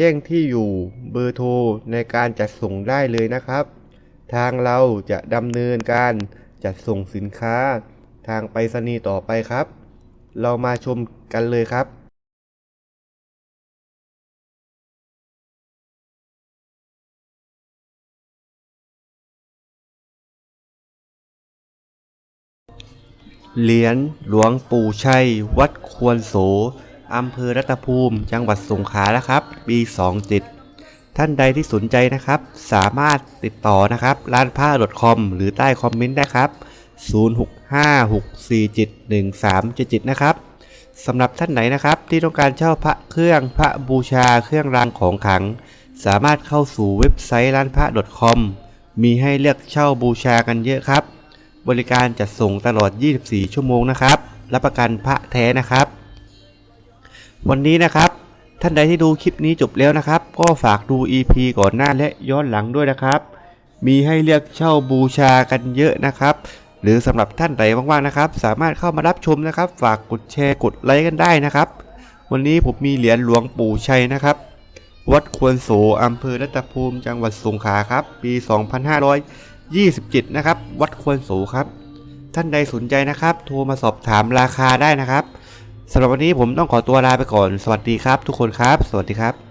จ้งที่อยู่เบอร์โทรในการจัดส่งได้เลยนะครับ ทางเราจะดำเนินการจัดส่งสินค้า ทางไปรษณีย์ต่อไปครับ เรามาชมกันเลยครับเหรียญหลวงปู่ชัย วัดควรโส อำเภอรัตภูมิ จังหวัดสงขลานะครับปี27ท่านใดที่สนใจนะครับ สามารถติดต่อนะครับ ร้านผ้า .com หรือใต้คอมเมนต์นะครับ 0656471377 นะครับสำหรับท่านไหนนะครับ ที่ต้องการเช่าพระเครื่องพระบูชาเครื่องรางของขลัง สามารถเข้าสู่เว็บไซต์ร้านพระ .com มีให้เลือกเช่าบูชากันเยอะครับ บริการจัดส่งตลอด 24 ชั่วโมงนะครับ รับประกันพระแท้นะครับ วันนี้นะครับ ท่านใดที่ดูคลิปนี้จบแล้วนะครับ ก็ฝากดู EP ก่อนหน้าและย้อนหลังด้วยนะครับ มีให้เลือกเช่าบูชากันเยอะนะครับ หรือสำหรับท่านใดว่างๆนะครับ สามารถเข้ามารับชมนะครับ ฝากกดแชร์กดไลค์กันได้นะครับ วันนี้ผมมีเหรียญหลวงปู่ชัยนะครับ วัดควรโสอำเภอรัตภูมิจังหวัดสงขลาครับ ปี 2527 นะครับ วัดควรโสครับท่านใดสนใจนะครับ โทรมาสอบถามราคาได้นะครับ สำหรับวันนี้ผมต้องขอตัวลาไปก่อน สวัสดีครับทุกคนครับ สวัสดีครับ